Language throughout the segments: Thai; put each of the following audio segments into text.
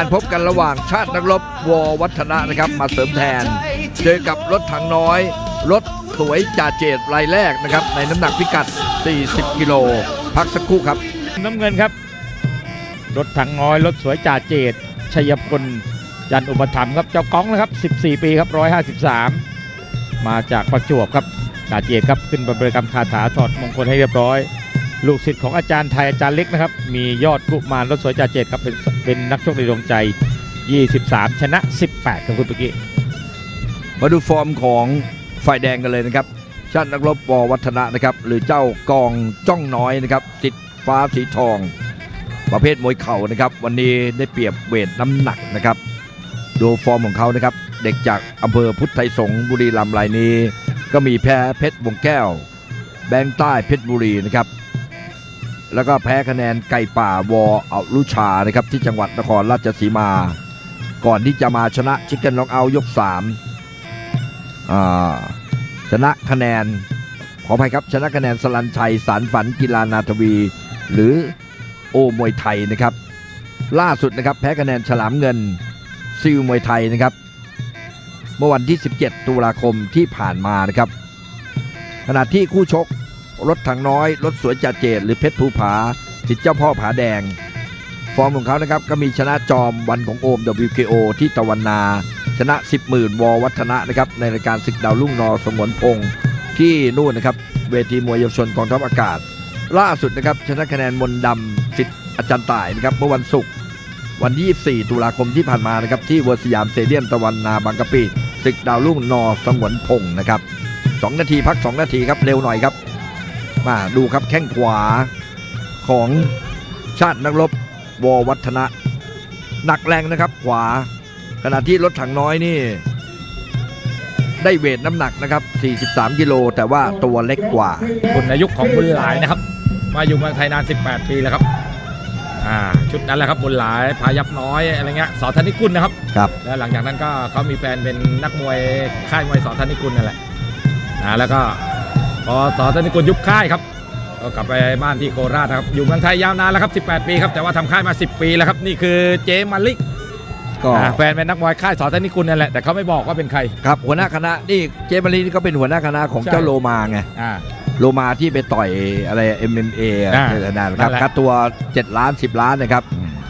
การพบกันระหว่างชาตินักรบวอวัฒนะนะครับมาเสริมแทน เจอกับรถถังน้อย รถสวยจ่าเจตรายแรกนะครับ ในน้ำหนักพิกัด 40 กิโล พักสักครู่ครับ น้ำเงินครับ รถถังน้อย รถสวยจ่าเจตชัยพลจันอุปถัมภ์ครับเจ้าก้องนะครับ 14 ปีครับ 153 มาจากประจวบครับจ่าเจตครับขึ้นบริกรรมคาถาถอดมงคลให้เรียบร้อย ลูกศิษย์ของอาจารย์ไทยอาจารย์เล็กนะครับ มียอดกุมารรถสวยจ่าเจตครับเป็นเป็นนักชกในดวงใจ 23 ชนะ 18ครับคุณเมื่อกี้มาดูฟอร์มของฝ่ายแดงกันเลยนะครับ ชาตินักรบวอวัฒนะนะครับ หรือเจ้ากองจ้องน้อยนะครับสิทธิ์ฟ้าสีทอง ประเภทมวยเข่านะครับ วันนี้ได้เปรียบเวทน้ำหนักนะครับ ดูฟอร์มของเขานะครับ เด็กจากอำเภอพุทธไทยสงฆ์บุรีรัมย์รายนี้ ก็มีแพ้เพชรวงแก้ว แบงค์ใต้เพชรบุรีนะครับ แล้วก็แพ้คะแนนไก่ป่าวอเอาลุชานะครับที่จังหวัดนครราชสีมา ก่อนที่จะมาชนะชิคเก้นล็อกเอายก3าชนะคะแนนขออภัยครับชนะคะแนนสลันชัยสารฝันกีฬานาทวี หรือโอมวยไทยนะครับ ล่าสุดนะครับแพ้คะแนนฉลามเงินซิลมวยไทยนะครับ เมื่อวันที่ 17 ตุลาคมที่ผ่านมานะครับ ขณะที่คู่ชก รถถังน้อย รถสวยจ่าเจดหรือเพชรภูผาสิทธิ์เจ้าพ่อผาแดง ฟอร์มของเขานะครับก็มีชนะจอมวันของโอม WKO ที่ตะวันนา ชนะ 10หมื่นววัฒนะนะครับในรายการศึกดาวรุ่งนอสมวนพงษ์ที่นู่นนะครับเวทีมวยเยาวชนกองทัพอากาศ ล่าสุดนะครับชนะคะแนนมนดำสิทธิ์อาจารย์ต่ายนะครับเมื่อวันศุกร์วันที่24ตุลาคมที่ผ่านมานะครับที่เวอร์สยามสเตเดียมตะวันนาบางกะปิศึกดาวรุ่งนอสงวนพงษ์นะครับสองนาทีพัก 2 นาทีครับเร็วหน่อยครับ มาดูครับแข้งขวาของชาตินักรบวอวัฒนะหนักแรงนะครับขวา ขณะที่รถถังน้อยนี่ ได้เวทน้ำหนักนะครับ 43 กิโลแต่ว่าตัวเล็กกว่า คนอายุของบุญหลายนะครับ มาอยู่เมืองไทยนาน 18 ปีแล้วครับอ่าชุดนั้นแหละครับบุญหลายพายับน้อยอะไรเงี้ยสอธนิกุลนะครับครับแล้วหลังจากนั้นก็เขามีแฟนเป็นนักมวยค่ายมวยสอธนิกุลนั่นแหละนะแล้วก็ พอสอธนิกุลยุบค่ายครับก็กลับไปบ้านที่โคราชนะครับ อยู่เมืองไทยยาวนานแล้วครับ 18 ปีครับ แต่ว่าทำค่ายมา 10 ปีแล้วครับ นี่คือเจมาลิกก็อ่าแฟนเป็นนักมวยค่ายสอธนิกุลนั่นแหละ แต่เขาไม่บอกว่าเป็นใคร ครับ หัวหน้าคณะนี่เจมารีนี่ก็เป็นหัวหน้าคณะของใช่เจ้าโลมาไงอ่าโลมาที่ไปต่อยอะไร MMA อะอ่านั่นนะคนั่รับนแหละค่าตัว 7 ล้าน 10 ล้านนะครับ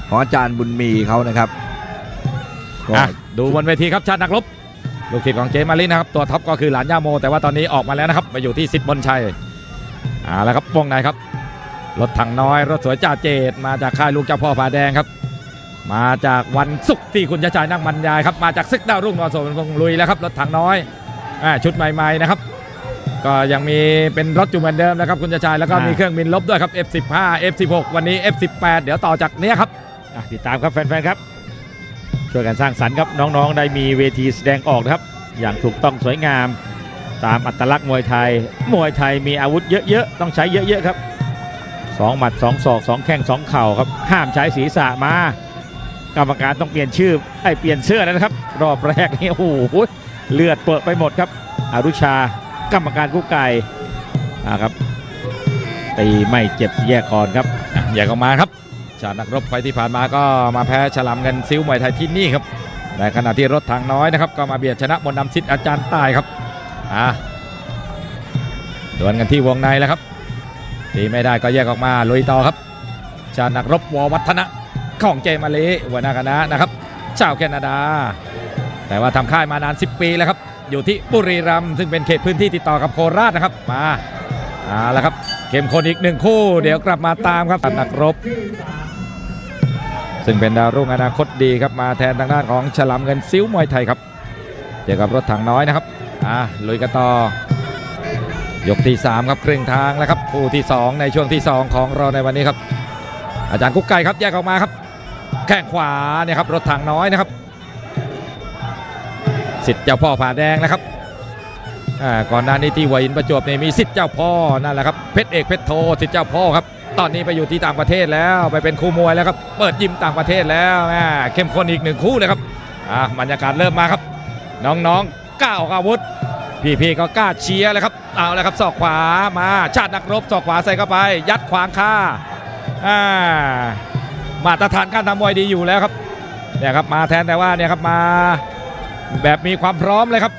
ของอาจารย์บุญมีเขานะครับก็อะดูบนเวทีครับชาตินักรบ ลูกศิษย์ของเจมาลินะครับตัวท็อปก็คือหลานย่าโม แต่ว่าตอนนี้ออกมาแล้วนะครับไปอยู่ที่สิทธิ์บนชัยอ่าแล้วครับวงในครับรถถังน้อยรถสวยจ่าเจตมาจากค่ายลูกเจ้าพ่อผาแดงครับ มาจากวันศุกร์ที่คุณชาชายนั่งบรรยายครับมาจากซึกดาวรุ่งนอสมพงษ์ลุยแล้วครับรถถังน้อยอ่าชุดใหม่ๆนะครับก็ยังมีเป็นรถจูเหมือนเดิมนะครับคุณชาชายแล้วก็มีเครื่องบินลบด้วยครับ F15 F16 วันนี้ F18 เดี๋ยวต่อจากเนี้ยครับอะติดตามครับแฟนๆครับ ช่วยกันสร้างสรรค์ครับน้องๆ ได้มีเวทีแสดงออกนะครับ อย่างถูกต้องสวยงาม ตามอัตลักษณ์มวยไทย มวยไทยมีอาวุธเยอะๆ ต้องใช้เยอะๆครับสองหมัดสองศอกสองแข้งสองเข่าครับห้ามใช้ศีรษะมากรรมการต้องเปลี่ยนชื่อไอ้เปลี่ยนเสื้อแล้วนะครับ รอบแรกนี่โอ้โหเลือดเปิดไปหมดครับอารุชากรรมการกู้ไก่อ่าครับตีไม่เจ็บแยกก่อนครับแยกออกมาครับ ชาตินักรบไฟที่ผ่านมาก็มาแพ้ฉลามเงินซิ้วมวยไทยที่นี่ครับในขณะที่รถทางน้อยนะครับ ก็มาเบียดชนะมนต์นำชิดอาจารย์ใต้ครับอ่าดวลกันที่วงในแล้วครับตีไม่ได้ก็แยกออกมาลุยต่อครับชาตินักรบววัฒนะของเจมาเลหัวหน้าคณะนะครับชาวแคนาดา แต่ว่าทำค่ายมานาน 10 ปีแล้วครับ อยู่ที่บุรีรัมย์ซึ่งเป็นเขตพื้นที่ติดต่อกับโคราชนะครับมาเอาละครับเข้มข้นอีกหนึ่งคู่ เดี๋ยวกลับมาตามครับนักรบ ซึ่งเป็นดาวรุ่งอนาคตดีครับมาแทนทางด้านของฉลามเงินซิ้วมวยไทยครับเจอกับรถถังน้อยนะครับอ่าลุยกันต่อยกที่ 3 ครับครึ่งทางแล้วครับคู่ที่ 2 ในช่วงที่ 2 ของเราในวันนี้ครับ อาจารย์กุ๊กไก่ครับแยกออกมาครับ แข้งขวาเนี่ยครับรถถังน้อยนะครับสิทธิ์เจ้าพ่อผ่าแดงนะครับอ่าก่อนหน้านี้ที่หัวหินประจวบเนี่ยมีสิทธิ์เจ้าพ่อนั่นแหละครับเพชรเอกเพชรโทสิทธิ์เจ้าพ่อครับ ตอนนี้ไปอยู่ที่ต่างประเทศแล้วไปเป็นคู่มวยแล้วครับเปิดยิมต่างประเทศแล้วแหม่เข้มข้นอีกหนึ่งคู่เลยครับอะบรรยากาศเริ่มมาครับ น้องๆกล้าออกอาวุธพี่ๆก็กล้าเชียร์เลยครับเอาแล้วครับศอกขวามาชาตินักรบศอกขวาใส่เข้าไป ยัดขวางค่าอ่ามาตรฐานการทำมวยดีอยู่แล้วครับเนี่ยครับมาแทนแต่ว่าเนี่ยครับมาแบบมีความพร้อมเลยครับ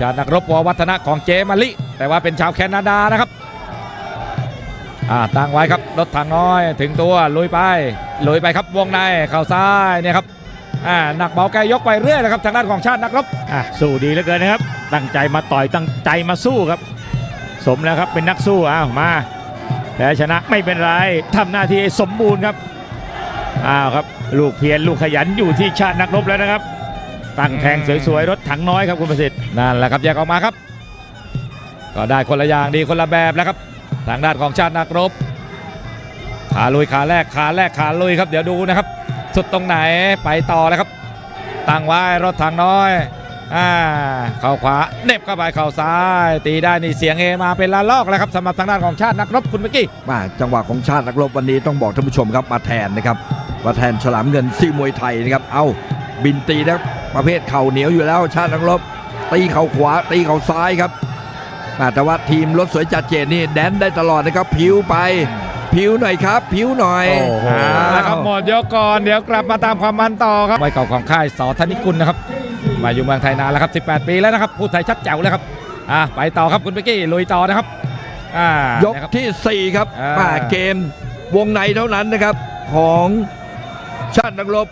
ชาตินักรบววัฒนะของเจมาลิ แต่ว่าเป็นชาวแคนาดานะครับ อ่าตั้งไว้ครับรถถังน้อยถึงตัวลุยไปลุยไปครับวงในเข่าซ้ายเนี่ยครับอ่าหนักเบาไกลยกไปเรื่อยนะครับทางด้านของชาตินักรบอะสู้ดีเหลือเกินนะครับ ตั้งใจมาต่อยตั้งใจมาสู้ครับ สมแล้วครับเป็นนักสู้อ้าวมาแพ้ชนะไม่เป็นไรทำหน้าที่ให้สมบูรณ์ครับอ้าวครับลูกเพียรลูกขยันอยู่ที่ชาตินักรบแล้วนะครับตั้งแทงสวยๆรถถังน้อยครับคุณประสิทธิ์นั่นแหละครับแยกออกมาครับ ก็ได้คนละอย่างดีคนละแบบแล้วครับ ทางด้านของชาตินักรบขาลุยขาแรกขาแรกขาลุยครับ เดี๋ยวดูนะครับ สุดตรงไหนไปต่อแล้วครับตั้งไว้รถถังน้อยอ่าเข่าขวาเน็บเข้าไปเข่าซ้าย ตีได้นี่เสียงเฮมาเป็นละลอกแล้วครับสำหรับทางด้านของชาตินักรบคุณเมื่อกี้มาจังหวะของชาตินักรบวันนี้ต้องบอกท่านผู้ชมครับมาแทนนะครับมาแทนฉลามเงินซีมวยไทยนะครับเอาบินตีนะประเภทเข่าเหนียวอยู่แล้วชาตินักรบตีเข่าขวาตีเข่าซ้ายครับ แต่ว่าทีมรถสวยจัดเจนนี่แดนได้ตลอดนะครับผิวไปผิวหน่อยครับ ผิวหน่อยโอ้โหเอาละครับหมดยกก่อนเดี๋ยวกลับมาตามความมันต่อครับไว้เก่าของค่ายสอธนิกุลนะครับ มาอยู่เมืองไทยนานแล้วครับ 18 ปีแล้วนะครับพูดไทยชัดแจ๋วแล้วครับอะไปต่อครับคุณเบกกี้ลุยต่อนะครับอ่ายกนะครับที่ 4 ครับอ่ามมาเกมวงในเท่านั้นนะครับของชาตินักรบ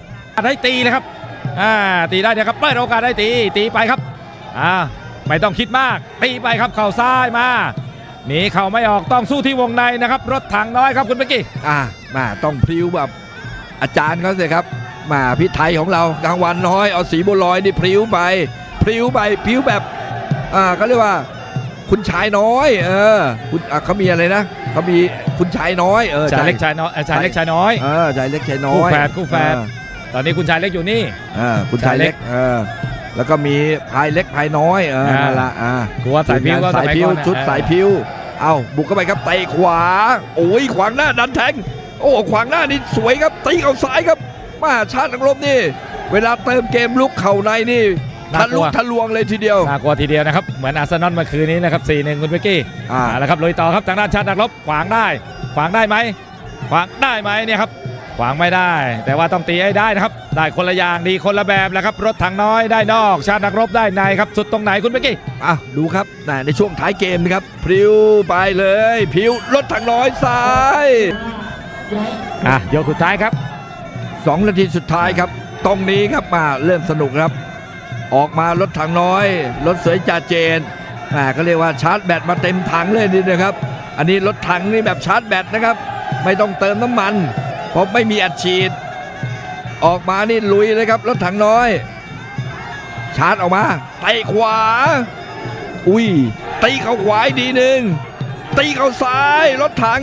ได้ตีเลยครับอ่าตีได้เดี๋ยวครับเปิดโอกาสได้ตีตีไปครับอ่า ไม่ต้องคิดมาก ตีไปครับเข่าซ้ายมาหนีเข่าไม่ออกต้องสู้ที่วงในนะครับ รถถังน้อยครับคุณเบกกี้อ่ามาต้องพริ้วแบบอาจารย์เขาสิครับ มาพิไทยของเรากลางวันน้อยเอาสีบัวลอยนี่พริ้วไปพริ้วไปพริ้วแบบอ่าเขาเรียกว่า คุณชายน้อย เออคุณอะเขามีอะไรนะเขามีคุณชายน้อยเออชายเล็กชายน้อยเอ่อชายเล็กชายน้อยเออชายเล็กชายน้อยคู่แฝดคู่แฝดเออตอนนี้คุณชายเล็กอยู่นี่เออคุณชายเล็กเออ แล้วก็มีพายเล็กพายน้อยเอออ่านั่นละอ่ากลัวสายพิ้วก็สายพิ้วมัก่อนนะชุดสายพิ้วเอาบุกเข้าไปครับเตะขวา โอ้ยขวางหน้าดันแทง โอ้ขวางหน้านี่สวยครับตีเข่าซ้ายครับมาชาตินักรบนี่ เวลาเติมเกมลุกเข่าในนี่ทะลุทะลวงเลยทีเดียวน่ากลัวทีเดียวนะครับ เหมือนอาร์เซนอลเมื่อคืนนี้นะครับ4 1คุณเบกกี้อ่าเอาละครับลุยต่อครับทางด้านชาตินักรบขวางได้ ขวางได้ไหมขวางได้ไหมเนี่ยครับ ขวางไม่ได้ แต่ว่าต้องตีให้ได้นะครับ ได้คนละอย่างดีคนละแบบแหล้วครับ รถถังน้อยได้นอก ชาตินักรบได้ในครับ สุดตรงไหนคุณเบกกี้อะดูครับน่ะในช่วงท้ายเกมนะครับพริ้วไปเลยพริ้วรถถังน้อยซ้ายอะยกสุดท้ายครับสองนาทีสุดท้ายครับ ตรงนี้ครับมาเริ่มสนุกครับ ออกมารถถังน้อย รถสวยจ่าเจนอ่าก็เรียกว่าชาร์จแบตมาเต็มถังเลยนี่นะครับ อันนี้รถถังนี่แบบชาร์จแบตนะครับ ไม่ต้องเติมน้ำมัน เพราะไม่มีอัดฉีด ออกมานี่ลุยเลยครับรถถังน้อย ชาร์จออกมาเตะขวา อุ้ยตีเขาขวาอีหนึ่งตีเขาซ้ายรถถัง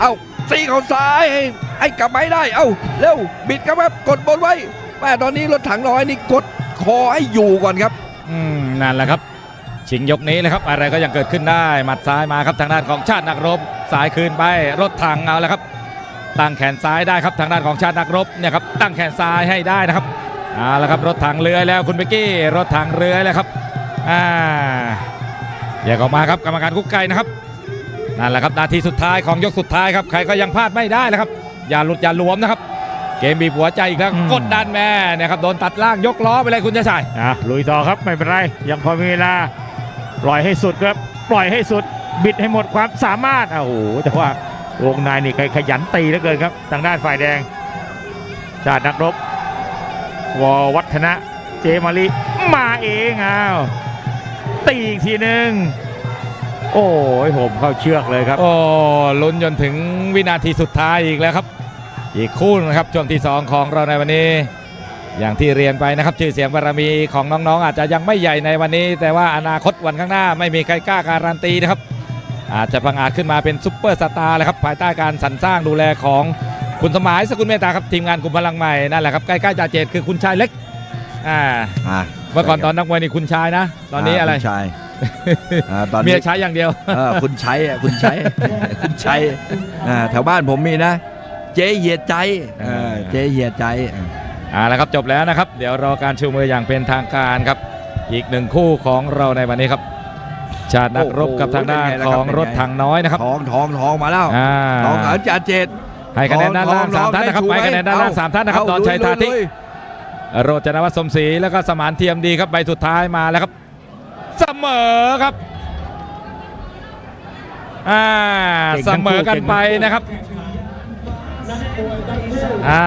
เอ้าตีเขาซ้ายให้ให้กลับมาให้ได้ เอ้าเร็วบิดครับครับกดบนไว้แม่ตอนนี้รถถังน้อยนี่กดคอให้อยู่ก่อนครับอืมนั่นแหละครับชิงยกนี้เลยครับ อะไรก็ยังเกิดขึ้นได้ หมัดซ้ายมาครับทางด้านของชาตินักรบสายคืนไปรถถังเอาแล้วครับ ตั้งแขนซ้ายได้ครับทางด้านของชาตินักรบเนี่ยครับตั้งแขนซ้ายให้ได้นะครับเอาละครับรถถังเรือแล้วคุณเบกกี้รถถังเรือแล้วครับอ่าแยกออกมาครับกรรมการกุ๊กไก่นะครับนั่นแหละครับนาทีสุดท้ายของยกสุดท้ายครับใครก็ยังพลาดไม่ได้นะครับ อย่าหลุดอย่าหลวมนะครับ เกมบีบหัวใจอีกแล้วอืมกดดันแม่เนี่ยครับโดนตัดล่างยกล้อไปเลยคุณชายชายอะลุยต่อครับไม่เป็นไรยังพอมีเวลาปล่อยให้สุดครับ ปล่อยให้สุดบิดให้หมดความสามารถอะโอ้โหแต่ว่า วงในนี่ขยันตีเหลือเกินครับ ทางด้านฝ่ายแดง ชาตินักรบวอวัฒนะเจมาริมาเองอ้าวตีอีกทีหนึ่งโอ้ยผมเข้าเชือกเลยครับ โอ้ลุ้นจนถึงวินาทีสุดท้ายอีกแล้วครับ อีกคู่นะครับช่วงที่ 2 ของเราในวันนี้ อย่างที่เรียนไปนะครับ ชื่อเสียงบารมีของน้องๆ อาจจะยังไม่ใหญ่ในวันนี้ แต่ว่าอนาคตวันข้างหน้าไม่มีใครกล้าการันตีนะครับ อาจจะพังอาจขึ้นมาเป็นซุปเปอร์สตาร์เลยครับภายใต้การสรรสร้างดูแลของคุณสมหมายสกุลเมตตาครับทีมงานกลุ่มพลังใหม่นั่นแหละครับใกล้ๆจ่าเจตคือคุณชายเล็กอ่าอ่าเมื่อก่อนตอนนักมวยนี่คุณชายนะ ตอนนี้อะไรคุณชายอ่าตอนเมีนี้ยใช้อย่างเดียว เออคุณชัยอะคุณชัยคุณชัยอ่าแถวบ้านผมมีนะ เจ๊เหยียดใจเออเจ๊เหยียดใจ เอาละครับจบแล้วนะครับ เดี๋ยวรอการชูมืออย่างเป็นทางการครับ อีกหนึ่งคู่ของเราในวันนี้ครับ ชาตินักรบกับทางด้านของรถถังน้อยนะครับทองทองทองมาแล้วทองอาจาเจตให้คะแนนด้านล่างสามท่านนะครับไปคะแนนด้านล่างสามท่านนะครับดอนชัยทาทิโรจนวัฒน์สมศรีแล้วก็สมานเทียมดีครับใบสุดท้ายมาแล้วครับ เสมอครับอ่าเสมอกันไปนะครับอ่า